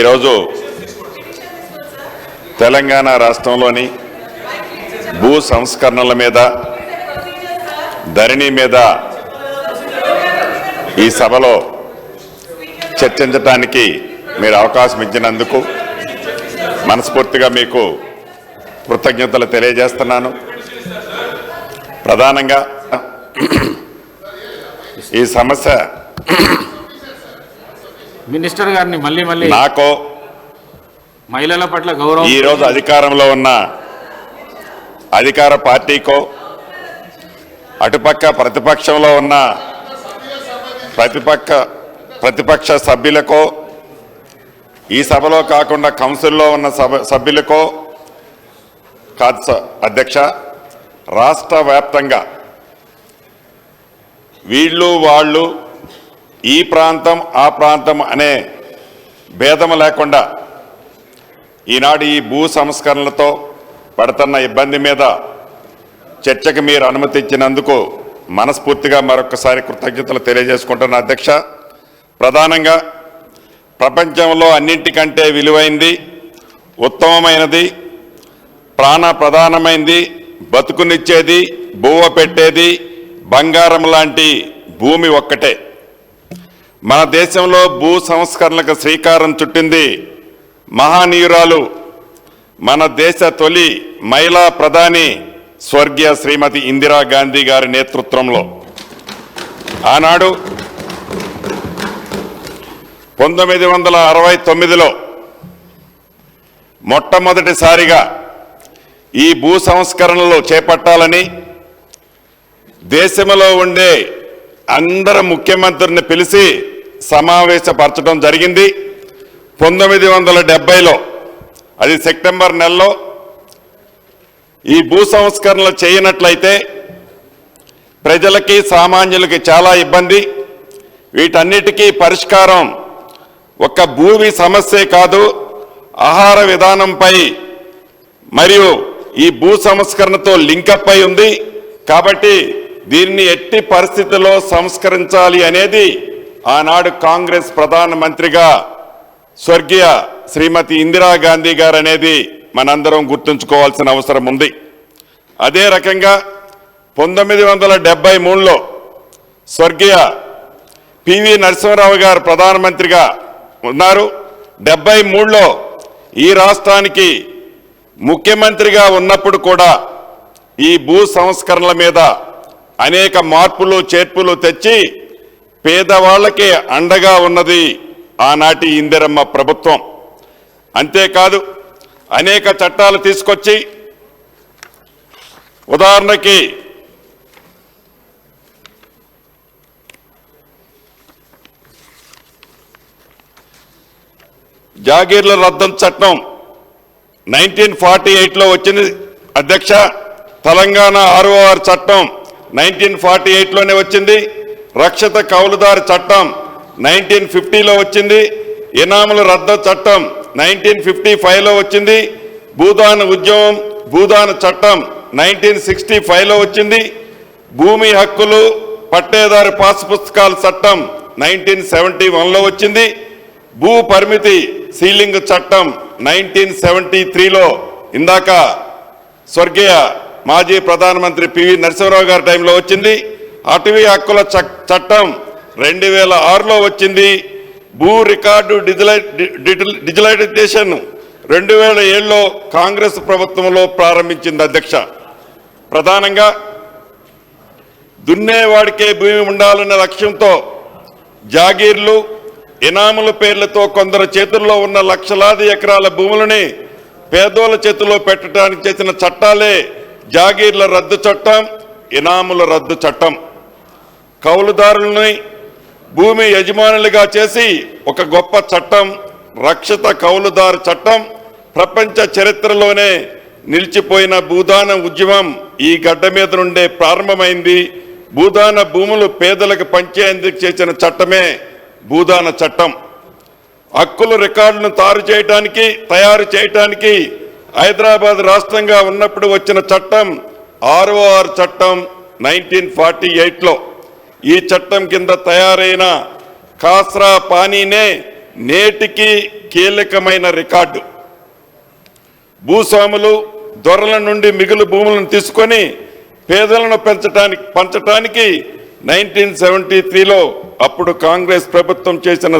ఈరోజు తెలంగాణ రాష్ట్రంలోని భూ సంస్కరణల మీద ధరణి మీద ఈ సభలో చర్చించటానికి మీరు అవకాశం ఇచ్చినందుకు మనస్ఫూర్తిగా మీకు కృతజ్ఞతలు తెలియజేస్తున్నాను. ప్రధానంగా ఈ సమస్య మినిస్టర్ గారిని మళ్ళీ మళ్ళీ నాకో మహిళల పట్ల గౌరవం ఈ రోజు అధికారంలో ఉన్న అధికార పార్టీకో అటుపక్క ప్రతిపక్షంలో ఉన్న ప్రతిపక్ష ప్రతిపక్ష సభ్యులకో ఈ సభలో కాకుండా కౌన్సిల్లో ఉన్న సభ సభ్యులకో కాదు అధ్యక్ష రాష్ట్ర వ్యాప్తంగా వీళ్ళు వాళ్ళు ఈ ప్రాంతం ఆ ప్రాంతం అనే భేదం లేకుండా ఈనాడు ఈ భూ సంస్కరణలతో పడుతున్న ఇబ్బంది మీద చర్చకు మీరు అనుమతించినందుకు మనస్ఫూర్తిగా మరొకసారి కృతజ్ఞతలు తెలియజేసుకుంటున్న అధ్యక్ష. ప్రధానంగా ప్రపంచంలో అన్నింటికంటే విలువైంది ఉత్తమమైనది ప్రాణ ప్రధానమైంది బతుకునిచ్చేది బువ్వ పెట్టేది బంగారం లాంటి భూమి ఒక్కటే. మన దేశంలో భూ సంస్కరణలకు శ్రీకారం చుట్టింది మహానీయురాలు మన దేశ తొలి మహిళా ప్రధాని స్వర్గీయ శ్రీమతి ఇందిరాగాంధీ గారి నేతృత్వంలో. ఆనాడు పంతొమ్మిది వందల అరవై తొమ్మిదిలో మొట్టమొదటిసారిగా ఈ భూ సంస్కరణలు చేపట్టాలని దేశంలో ఉండే అందరు ముఖ్యమంత్రిని పిలిచి సమావేశపరచడం జరిగింది. పంతొమ్మిది వందల డెబ్బైలో అది సెప్టెంబర్ నెలలో ఈ భూ సంస్కరణలు చేయనట్లయితే ప్రజలకి సామాన్యులకి చాలా ఇబ్బంది. వీటన్నిటికీ పరిష్కారం ఒక భూమి సమస్యే కాదు ఆహార విధానంపై మరియు ఈ భూ సంస్కరణతో లింకప్ అయి ఉంది. కాబట్టి దీన్ని ఎట్టి పరిస్థితుల్లో సంస్కరించాలి అనేది ఆనాడు కాంగ్రెస్ ప్రధానమంత్రిగా స్వర్గీయ శ్రీమతి ఇందిరాగాంధీ గారు అనేది మనందరం గుర్తుంచుకోవాల్సిన అవసరం ఉంది. అదే రకంగా పంతొమ్మిది వందల డెబ్బై మూడులో స్వర్గీయ పివి నరసింహరావు గారు ప్రధానమంత్రిగా ఉన్నారు. డెబ్బై మూడులో ఈ రాష్ట్రానికి ముఖ్యమంత్రిగా ఉన్నప్పుడు కూడా ఈ భూ సంస్కరణల మీద అనేక మార్పులు చేర్పులు తెచ్చి పేదవాళ్ళకి అండగా ఉన్నది ఆనాటి ఇందిరమ్మ ప్రభుత్వం. అంతేకాదు అనేక చట్టాలు తీసుకొచ్చి ఉదాహరణకి జాగీర్ల రద్దం చట్టం నైన్టీన్ ఫార్టీ ఎయిట్లో వచ్చింది. అధ్యక్ష తెలంగాణ ఆర్ఓఆర్ చట్టం నైన్టీన్ ఫార్టీ ఎయిట్లోనే వచ్చింది. రక్షిత కౌలుదారు చట్టం నైన్టీన్ ఫిఫ్టీలో వచ్చింది. ఇనాముల రద్ద చట్టం నైన్టీన్ ఫిఫ్టీ ఫైవ్లో వచ్చింది. భూదాన ఉద్యమం భూదాన చట్టం నైన్టీన్ సిక్స్టీ ఫైవ్లో వచ్చింది. భూమి హక్కులు పట్టేదారు పాస్ పుస్తకాల చట్టం నైన్టీన్ సెవెంటీ వన్లో వచ్చింది. భూ పరిమితి సీలింగ్ చట్టం నైన్టీన్ సెవెంటీ త్రీలో. ఇందాక స్వర్గీయ మాజీ ప్రధానమంత్రి పివి నరసింహరావు గారి టైంలో వచ్చింది. అటవీ హక్కుల చ- చట్టం రెండు వేల ఆరులో వచ్చింది. భూ రికార్డు డిజిలై డి- డిజిటలైజేషన్ రెండు వేల ఏడులో కాంగ్రెస్ ప్రభుత్వంలో ప్రారంభించింది అధ్యక్ష. ప్రధానంగా దున్నేవాడికే భూమి ఉండాలన్న లక్ష్యంతో జాగీర్లు ఇనాముల పేర్లతో కొందరు చేతుల్లో ఉన్న లక్షలాది ఎకరాల భూములని పేదోళ్ళ చేతిలో పెట్టడానికి చేసిన చట్టాలే జాగీర్ల రద్దు చట్టం ఇనాముల రద్దు చట్టం. కౌలుదారులని భూమి యజమానులుగా చేసి ఒక గొప్ప చట్టం రక్షిత కౌలుదారు చట్టం ప్రపంచ చరిత్రలోనే నిలిచిపోయిన భూదాన ఉద్యమం ఈ గడ్డ మీద నుండే ప్రారంభమైంది. భూదాన భూములు పేదలకు పంచేందుకు చేసిన చట్టమే భూదాన చట్టం. హక్కుల రికార్డును తారు చేయడానికి తయారు చేయడానికి హైదరాబాద్ రాష్ట్రంగా ఉన్నప్పుడు వచ్చిన చట్టం ఆర్ఓఆర్ చట్టం నైన్టీన్ ఫార్టీ ఎయిట్లో. ఈ చట్టం కింద తయారైన కాస్రా పానీనే నేటికి కీలకమైన రికార్డు. భూస్వాములు దొరల నుండి మిగులు భూములను తీసుకొని పేదలను పెంచడానికి పంచటానికి నైన్టీన్ సెవెంటీ త్రీలో అప్పుడు కాంగ్రెస్ ప్రభుత్వం చేసిన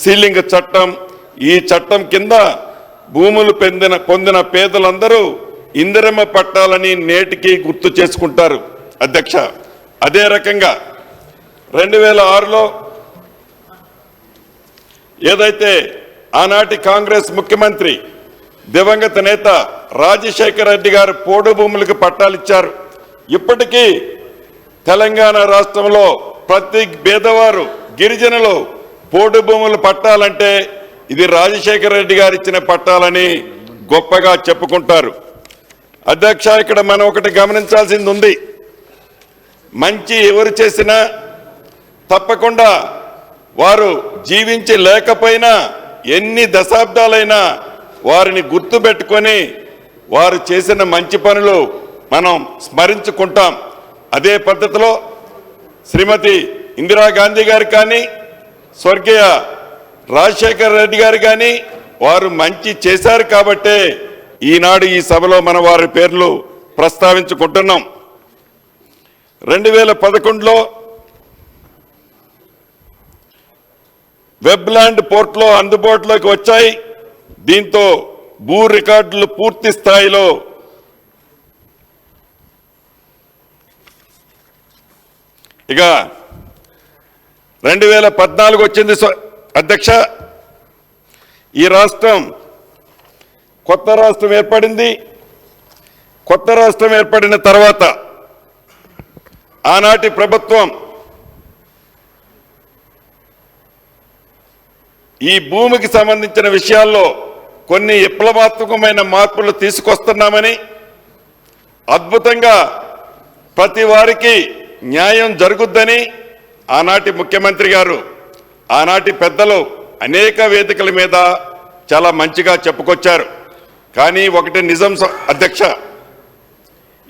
సీలింగ్ చట్టం. ఈ చట్టం కింద భూములు పొందిన పొందిన పేదలందరూ ఇందిరమ్మ పట్టాలని నేటికి గుర్తు చేసుకుంటారు. అధ్యక్ష అదే రకంగా రెండు వేల ఆరులో ఏదైతే ఆనాటి కాంగ్రెస్ ముఖ్యమంత్రి దివంగత నేత రాజశేఖర రెడ్డి గారు పోడు భూములకు పట్టాలిచ్చారు ఇప్పటికీ తెలంగాణ రాష్ట్రంలో ప్రతి పేదవారు గిరిజనులు పోడు భూములు పట్టాలంటే ఇది రాజశేఖర రెడ్డి గారు ఇచ్చిన పట్టాలని గొప్పగా చెప్పుకుంటారు. అధ్యక్ష ఇక్కడ మనం ఒకటి గమనించాల్సింది ఉంది. మంచి ఎవరు చేసినా తప్పకుండా వారు జీవించి లేకపోయినా ఎన్ని దశాబ్దాలైనా వారిని గుర్తుపెట్టుకొని వారు చేసిన మంచి పనులు మనం స్మరించుకుంటాం. అదే పద్ధతిలో శ్రీమతి ఇందిరాగాంధీ గారు కానీ స్వర్గీయ రాజశేఖర రెడ్డి గారు కానీ వారు మంచి చేశారు కాబట్టే ఈనాడు ఈ సభలో మన వారి పేర్లు ప్రస్తావించుకుంటున్నాం. రెండు వేల పదకొండులో వెబ్లాండ్ పోర్ట్లో అందుబాటులోకి వచ్చాయి. దీంతో భూ రికార్డులు పూర్తి స్థాయిలో ఇక రెండు వేల పద్నాలుగు వచ్చింది అధ్యక్ష ఈ రాష్ట్రం కొత్త రాష్ట్రం ఏర్పడింది. కొత్త రాష్ట్రం ఏర్పడిన తర్వాత ఆనాటి ప్రభుత్వం ఈ భూమికి సంబంధించిన విషయాల్లో కొన్ని విప్లవాత్మకమైన మార్పులు తీసుకొస్తున్నామని అద్భుతంగా ప్రతి వారికి న్యాయం జరుగుద్దని ఆనాటి ముఖ్యమంత్రి గారు ఆనాటి పెద్దలు అనేక వేదికల మీద చాలా మంచిగా చెప్పుకొచ్చారు. కానీ ఒకటి నిజం అధ్యక్ష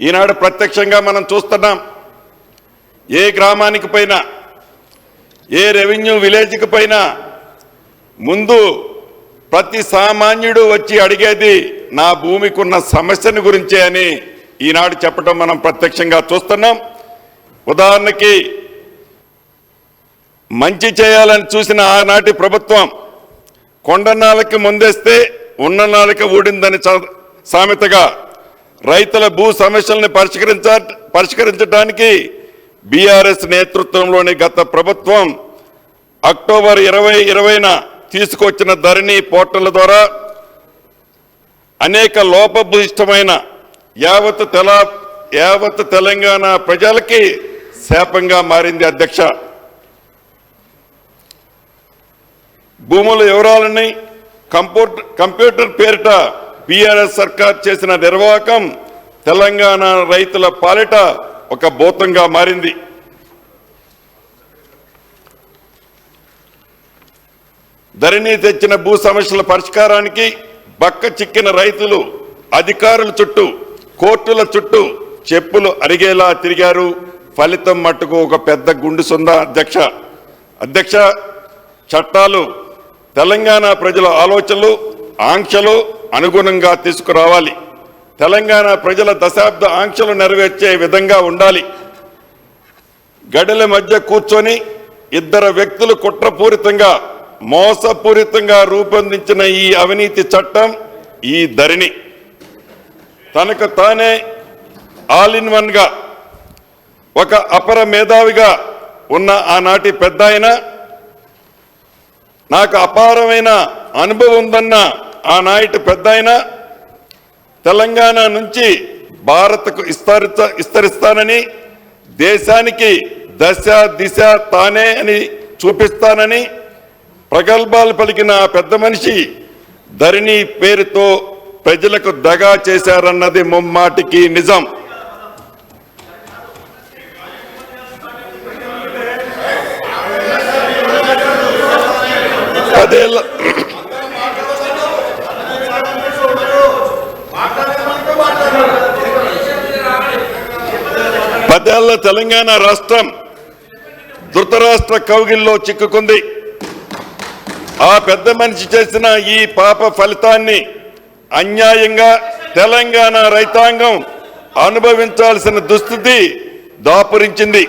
ఈనాడు ప్రత్యక్షంగా మనం చూస్తున్నాం. ఏ గ్రామానికి పోయినా ఏ రెవెన్యూ విలేజ్కి పోయినా ముందు ప్రతి సామాన్యుడు వచ్చి అడిగేది నా భూమికి ఉన్న సమస్యను గురించే అని ఈనాడు చెప్పడం మనం ప్రత్యక్షంగా చూస్తున్నాం. ఉదాహరణకి మంచి చేయాలని చూసిన ఆనాటి ప్రభుత్వం కొండ ముందేస్తే ఉన్ననాళ్ళకి ఊడిందని చ- సామెతగా రైతుల భూ సమస్యల్ని పరిష్కరించ పరిష్కరించడానికి బీఆర్ఎస్ నేతృత్వంలోని గత ప్రభుత్వం అక్టోబర్ ఇరవై ఇరవైన తీసుకొచ్చిన ధరణి పోర్టల్ ద్వారా అనేక లోపభూయిష్టమైన యావత్ తెల యావత్ తెలంగాణ ప్రజలకి శాపంగా మారింది అధ్యక్ష. భూముల వివరాలని కంప్యూటర్ కంప్యూటర్ పేరిట బీఆర్ఎస్ సర్కార్ చేసిన నిర్వాహకం తెలంగాణ రైతుల పాలిట ఒక భూతంగా మారింది. ధరణి తెచ్చిన భూ సమస్యల పరిష్కారానికి బక్క చిక్కిన రైతులు అధికారుల చుట్టూ కోర్టుల చుట్టూ చెప్పులు అరిగేలా తిరిగారు. ఫలితం మట్టుకు ఒక పెద్ద గుండు సుందా అధ్యక్ష. అధ్యక్ష చట్టాలు తెలంగాణ ప్రజల ఆలోచనలు ఆంక్షలు అనుగుణంగా తీసుకురావాలి. తెలంగాణ ప్రజల దశాబ్ద ఆంక్షలు నెరవేర్చే విధంగా ఉండాలి. గడల మధ్య కూర్చొని ఇద్దరు వ్యక్తులు కుట్రపూరితంగా మోసపూరితంగా రూపొందించిన ఈ అవినీతి చట్టం ఈ ధరిణి. తనకు తానే ఆల్ ఇన్ వన్గా ఒక అపర మేధావిగా ఉన్న ఆనాటి పెద్ద నాకు అపారమైన అనుభవం ఉందన్న ఆనాటి పెద్ద ఆయన తెలంగాణ నుంచి భారత్కు విస్తరించ విస్తరిస్తానని దేశానికి దశ దిశ తానే అని చూపిస్తానని ప్రగల్భాలు పలికిన ఆ పెద్ద మనిషి ధరణి పేరుతో ప్రజలకు దగా చేశారన్నది ముమ్మాటికి నిజం. పదేళ్ళ పదేళ్ళ తెలంగాణ రాష్ట్రం ధృతరాష్ట్ర కౌగిల్లో చిక్కుకుంది. ఆ పెద్ద మనిషి చేసిన ఈ పాప ఫలితాన్ని అన్యాయంగా తెలంగాణ రైతాంగం అనుభవించాల్సిన దుస్థితి దాపురించింది.